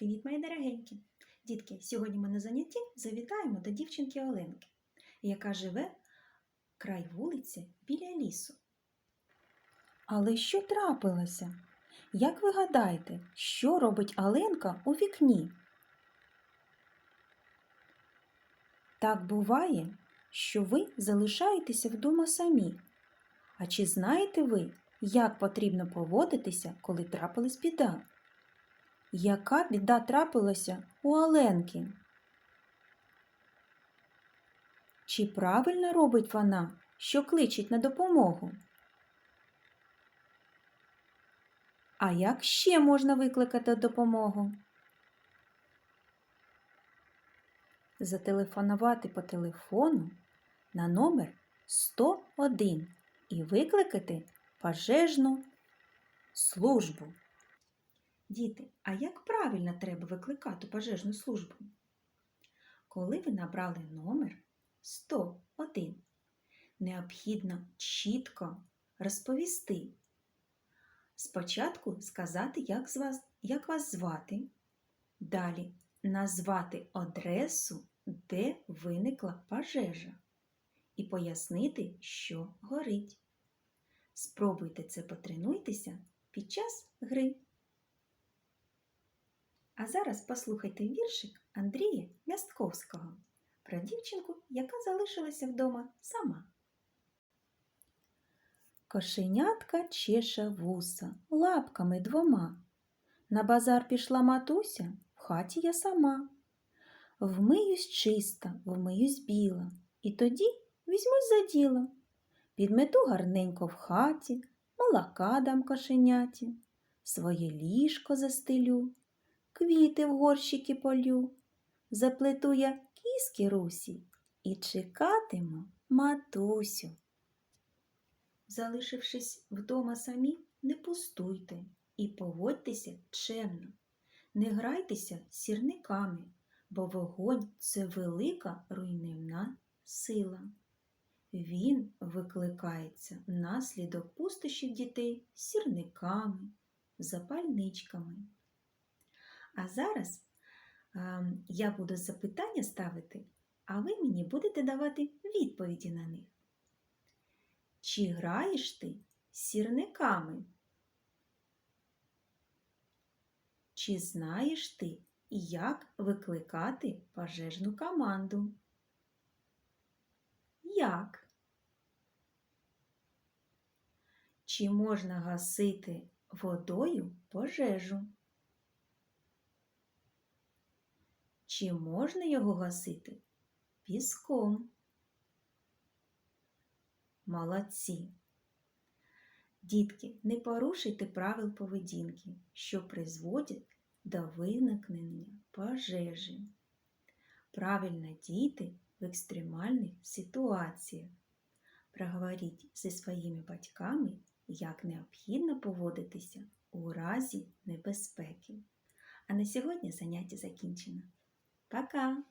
Привіт, мої дорогенькі! Дітки, сьогодні ми на занятті завітаємо до дівчинки Оленки, яка живе край вулиці біля лісу. Але що трапилося? Як ви гадаєте, що робить Оленка у вікні? Так буває, що ви залишаєтеся вдома самі. А чи знаєте ви, як потрібно поводитися, коли трапилась біда? Яка біда трапилася у Оленки? Чи правильно робить вона, що кличить на допомогу? А як ще можна викликати допомогу? Зателефонувати по телефону на номер 101 і викликати пожежну службу. Діти, а як правильно треба викликати пожежну службу? Коли ви набрали номер 101, необхідно чітко розповісти. Спочатку сказати, як, вас, як вас звати, далі назвати адресу, де виникла пожежа, і пояснити, що горить. Спробуйте це потренуйтеся під час гри. А зараз послухайте віршик Андрія Мястковського про дівчинку, яка залишилася вдома сама. Кошенятка чеше вуса лапками двома. На базар пішла матуся, в хаті я сама. Вмиюсь чиста, вмиюсь біла, і тоді візьмусь за діло. Підмету гарненько в хаті, молока дам кошеняті, своє ліжко застелю, квіти в горщики полю, заплету я кіски русі і чекатиму матусю. Залишившись вдома самі, не пустуйте і поводьтеся чемно. Не грайтеся сірниками, бо вогонь це велика руйнівна сила. Він викликається внаслідок пустощів дітей сірниками, запальничками. А зараз е, я буду запитання ставити, а ви мені будете давати відповіді на них. Чи граєш ти сірниками? Чи знаєш ти, як викликати пожежну команду? Як? Чи можна гасити водою пожежу? Чи можна його гасити піском? Молодці! Дітки, не порушуйте правил поведінки, що призводять до виникнення пожежі. Правильно діти в екстремальних ситуаціях. Проговоріть зі своїми батьками, як необхідно поводитися у разі небезпеки. А на сьогодні заняття закінчено. Пока!